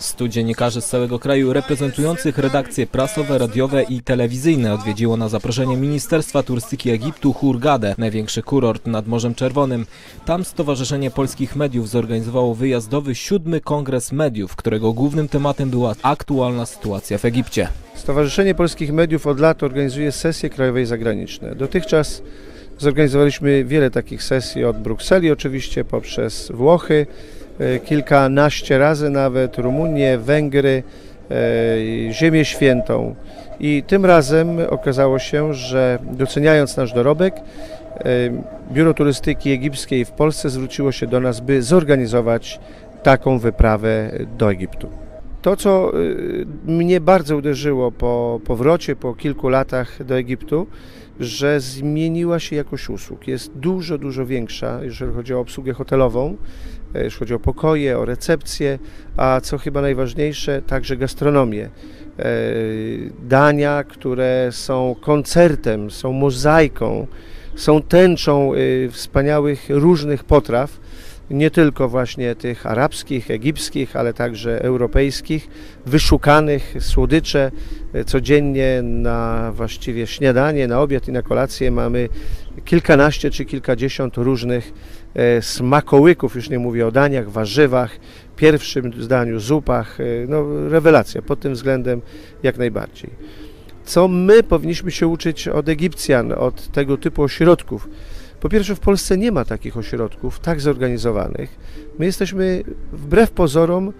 Stu dziennikarzy z całego kraju reprezentujących redakcje prasowe, radiowe i telewizyjne odwiedziło na zaproszenie Ministerstwa Turystyki Egiptu Hurgadę, największy kurort nad Morzem Czerwonym. Tam Stowarzyszenie Polskich Mediów zorganizowało wyjazdowy siódmy kongres mediów, którego głównym tematem była aktualna sytuacja w Egipcie. Stowarzyszenie Polskich Mediów od lat organizuje sesje krajowe i zagraniczne. Dotychczas zorganizowaliśmy wiele takich sesji od Brukseli oczywiście, poprzez Włochy, kilkanaście razy nawet, Rumunię, Węgry, e, Ziemię Świętą. I tym razem okazało się, że doceniając nasz dorobek, e, Biuro Turystyki Egipskiej w Polsce zwróciło się do nas, by zorganizować taką wyprawę do Egiptu. To, co mnie bardzo uderzyło po powrocie, po kilku latach do Egiptu, że zmieniła się jakość usług. Jest dużo, dużo większa, jeżeli chodzi o obsługę hotelową, e, jeśli chodzi o pokoje, o recepcję, a co chyba najważniejsze, także gastronomię. E, dania, które są koncertem, są mozaiką, są tęczą y, wspaniałych różnych potraw nie tylko właśnie tych arabskich, egipskich, ale także europejskich, wyszukanych, słodycze. Codziennie na właściwie śniadanie, na obiad i na kolację mamy kilkanaście czy kilkadziesiąt różnych e, smakołyków, już nie mówię o daniach, warzywach, pierwszym zdaniu, zupach, e, no rewelacja pod tym względem jak najbardziej. Co my powinniśmy się uczyć od Egipcjan, od tego typu ośrodków? Po pierwsze, w Polsce nie ma takich ośrodków tak zorganizowanych. My jesteśmy wbrew pozorom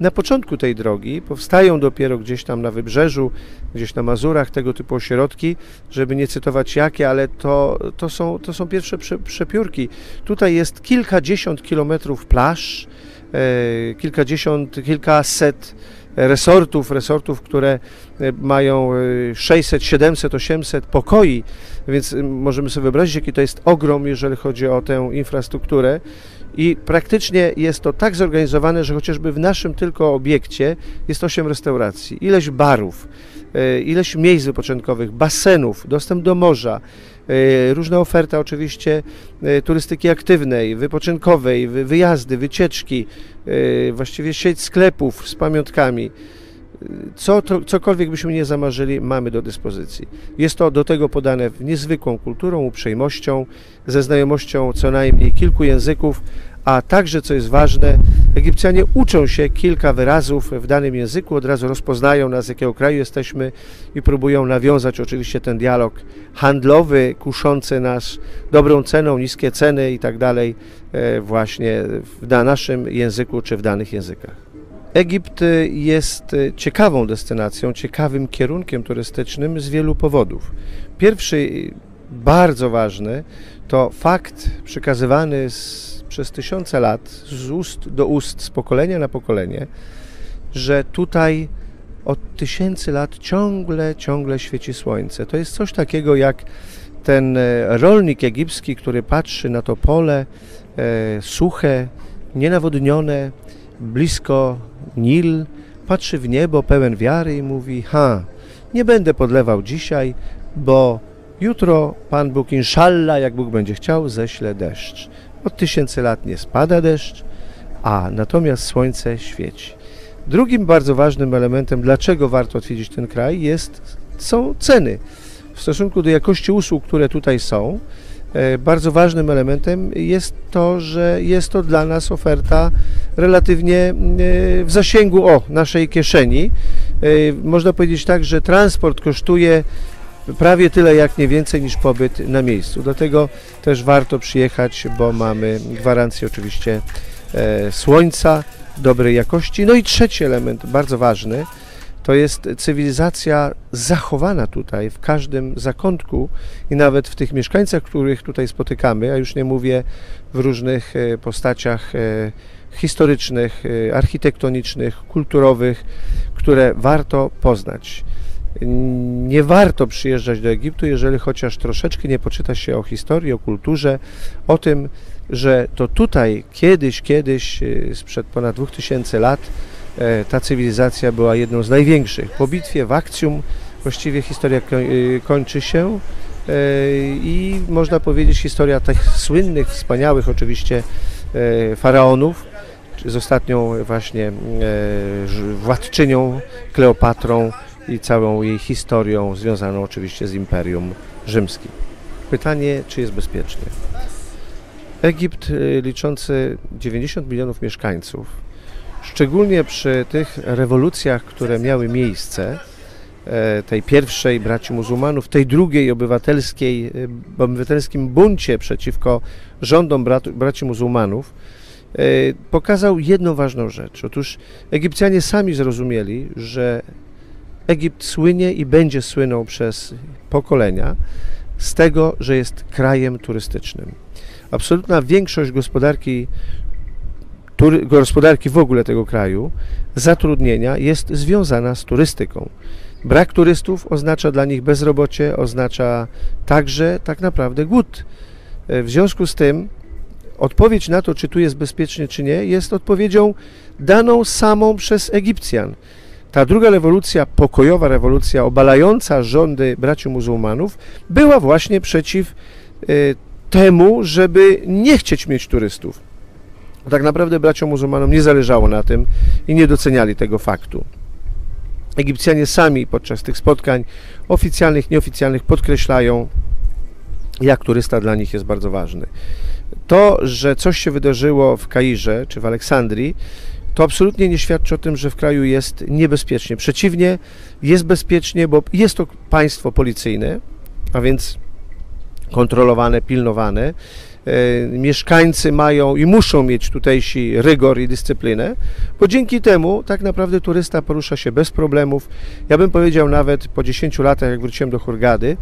na początku tej drogi. Powstają dopiero gdzieś tam na wybrzeżu, gdzieś na Mazurach tego typu ośrodki, żeby nie cytować jakie, ale to, to, są, to są pierwsze prze, przepiórki. Tutaj jest kilkadziesiąt kilometrów plaż, e, kilkadziesiąt, kilkaset resortów, resortów, które e, mają 600, 700, 800 pokoi, więc e, możemy sobie wyobrazić, jaki to jest ogrom, jeżeli chodzi o tę infrastrukturę. I praktycznie jest to tak zorganizowane, że chociażby w naszym tylko obiekcie jest 8 restauracji, ileś barów, e, ileś miejsc wypoczynkowych, basenów, dostęp do morza, różna oferta oczywiście turystyki aktywnej, wypoczynkowej, wyjazdy, wycieczki, właściwie sieć sklepów z pamiątkami co, to, cokolwiek byśmy nie zamarzyli, mamy do dyspozycji. Jest to do tego podane niezwykłą kulturą, uprzejmością, ze znajomością co najmniej kilku języków, a także, co jest ważne, Egipcjanie uczą się kilka wyrazów w danym języku, od razu rozpoznają nas, z jakiego kraju jesteśmy i próbują nawiązać oczywiście ten dialog handlowy, kuszący nas dobrą ceną, niskie ceny i tak dalej, e, właśnie w naszym języku czy w danych językach. Egipt y, jest y, ciekawą destynacją, ciekawym kierunkiem turystycznym z wielu powodów. Pierwszy, bardzo ważny, to fakt przekazywany z, przez tysiące lat z ust do ust, z pokolenia na pokolenie, że tutaj od tysięcy lat ciągle, ciągle świeci słońce. To jest coś takiego jak ten rolnik egipski, który patrzy na to pole e, suche, nienawodnione, blisko Nil, patrzy w niebo pełen wiary i mówi: Ha, nie będę podlewał dzisiaj, bo jutro Pan Bóg, inshallah, jak Bóg będzie chciał, ześle deszcz. Od tysięcy lat nie spada deszcz, a natomiast słońce świeci. Drugim bardzo ważnym elementem, dlaczego warto odwiedzić ten kraj, jest, są ceny. W stosunku do jakości usług, które tutaj są, E, bardzo ważnym elementem jest to, że jest to dla nas oferta relatywnie e, w zasięgu o naszej kieszeni. E, można powiedzieć tak, że transport kosztuje prawie tyle, jak nie więcej niż pobyt na miejscu. Dlatego też warto przyjechać, bo mamy gwarancję oczywiście słońca, dobrej jakości. No i trzeci element, bardzo ważny, to jest cywilizacja zachowana tutaj w każdym zakątku i nawet w tych mieszkańcach, których tutaj spotykamy, a już nie mówię w różnych e, postaciach e, historycznych, e, architektonicznych, kulturowych, które warto poznać. Nie warto przyjeżdżać do Egiptu, jeżeli chociaż troszeczkę nie poczyta się o historii, o kulturze, o tym, że to tutaj kiedyś, kiedyś, sprzed ponad 2000 lat, E, ta cywilizacja była jedną z największych. Po bitwie w Akcjum właściwie historia e, kończy się e, i można powiedzieć historia tych słynnych, wspaniałych oczywiście faraonów, z ostatnią właśnie e, władczynią Kleopatrą i całą jej historią związaną oczywiście z Imperium Rzymskim. Pytanie, czy jest bezpiecznie? Egipt y, liczący 90 milionów mieszkańców, szczególnie przy tych rewolucjach, które miały miejsce, e, tej pierwszej braci muzułmanów, tej drugiej obywatelskiej, y, obywatelskim buncie przeciwko rządom braci muzułmanów, e, pokazał jedną ważną rzecz. Otóż Egipcjanie sami zrozumieli, że Egipt słynie i będzie słynął przez pokolenia z tego, że jest krajem turystycznym. Absolutna większość gospodarki, tury, gospodarki w ogóle tego kraju, zatrudnienia jest związana z turystyką. Brak turystów oznacza dla nich bezrobocie, oznacza także tak naprawdę głód. E, W związku z tym odpowiedź na to, czy tu jest bezpiecznie, czy nie, jest odpowiedzią daną samą przez Egipcjan. Ta druga rewolucja, pokojowa rewolucja, obalająca rządy braci muzułmanów, była właśnie przeciw y, temu, żeby nie chcieć mieć turystów. Tak naprawdę braciom muzułmanom nie zależało na tym i nie doceniali tego faktu. Egipcjanie sami podczas tych spotkań oficjalnych, nieoficjalnych podkreślają, jak turysta dla nich jest bardzo ważny. To, że coś się wydarzyło w Kairze czy w Aleksandrii, to absolutnie nie świadczy o tym, że w kraju jest niebezpiecznie. Przeciwnie, jest bezpiecznie, bo jest to państwo policyjne, a więc kontrolowane, pilnowane. E, Mieszkańcy mają i muszą mieć tutejsi rygor i dyscyplinę, bo dzięki temu tak naprawdę turysta porusza się bez problemów. Ja bym powiedział nawet po 10 latach, jak wróciłem do Hurgady,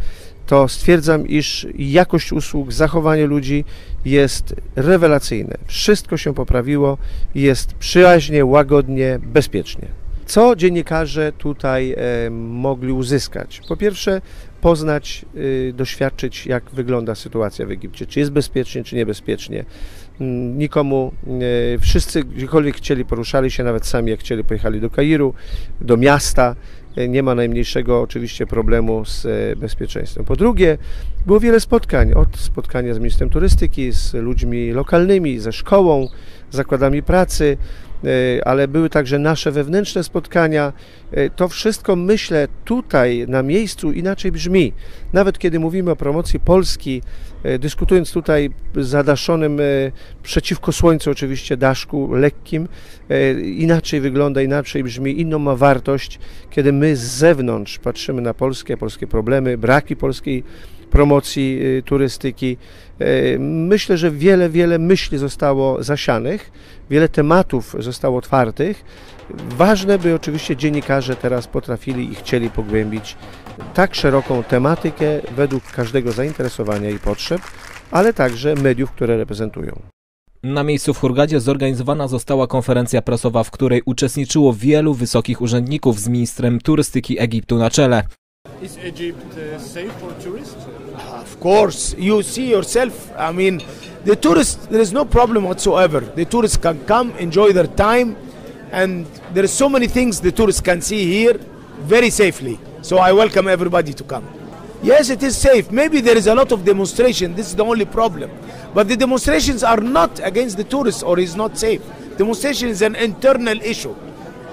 to stwierdzam, iż jakość usług, zachowanie ludzi jest rewelacyjne. Wszystko się poprawiło jest przyjaźnie, łagodnie, bezpiecznie. Co dziennikarze tutaj e, mogli uzyskać? Po pierwsze, poznać, y, doświadczyć, jak wygląda sytuacja w Egipcie, czy jest bezpiecznie, czy niebezpiecznie. Nikomu, y, wszyscy gdziekolwiek chcieli, poruszali się, nawet sami jak chcieli, pojechali do Kairu, do miasta. Y, Nie ma najmniejszego oczywiście problemu z e, bezpieczeństwem. Po drugie, było wiele spotkań, od spotkania z ministrem turystyki, z ludźmi lokalnymi, ze szkołą, zakładami pracy, e, ale były także nasze wewnętrzne spotkania. E, To wszystko, myślę, tutaj na miejscu inaczej brzmi. Nawet kiedy mówimy o promocji Polski, e, dyskutując tutaj z zadaszonym e, przeciwko słońcu oczywiście daszku lekkim, e, inaczej wygląda, inaczej brzmi, inną ma wartość, kiedy my z zewnątrz patrzymy na Polskę, polskie problemy, braki polskiej promocji y, turystyki. E, Myślę, że wiele, wiele myśli zostało zasianych, wiele tematów zostało otwartych. Ważne, by oczywiście dziennikarze teraz potrafili i chcieli pogłębić tak szeroką tematykę według każdego zainteresowania i potrzeb, ale także mediów, które reprezentują. Na miejscu w Hurgadzie zorganizowana została konferencja prasowa, w której uczestniczyło wielu wysokich urzędników z ministrem turystyki Egiptu na czele. Is Egypt uh, safe for tourists? Of course, you see yourself. I mean, the tourists, there is no problem whatsoever. The tourists can come, enjoy their time, and there are so many things the tourists can see here very safely. So I welcome everybody to come. Yes, it is safe. Maybe there is a lot of demonstration. This is the only problem. But the demonstrations are not against the tourists or is not safe. Demonstration is an internal issue.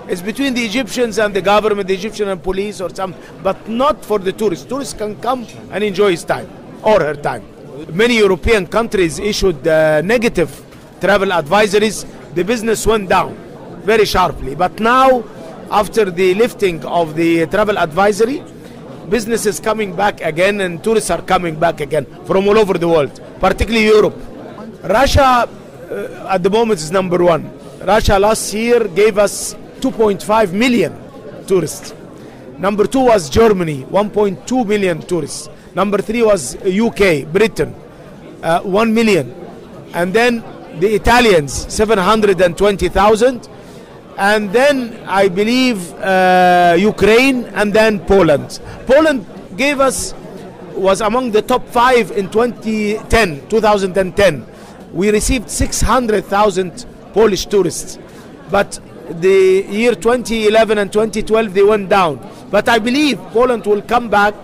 It's between the Egyptians and the government, the Egyptian and police or some, but not for the tourists. Tourists can come and enjoy his time or her time. Many European countries issued uh, negative travel advisories. The business went down very sharply. But now, after the lifting of the travel advisory, business is coming back again and tourists are coming back again from all over the world, particularly Europe. Russia uh, at the moment is number one. Russia last year gave us 2.5 million tourists. Number two was Germany, 1.2 million tourists. Number three was UK, Britain, uh, 1 million. And then the Italians, 720,000. And then I believe uh, Ukraine and then Poland. Poland gave us, was among the top five in 2010, 2010. We received 600,000 Polish tourists. But the year 2011 and 2012 they went down. But I believe Poland will come back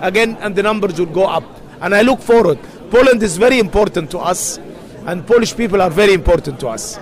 again and the numbers will go up. And I look forward. Poland is very important to us, and Polish people are very important to us.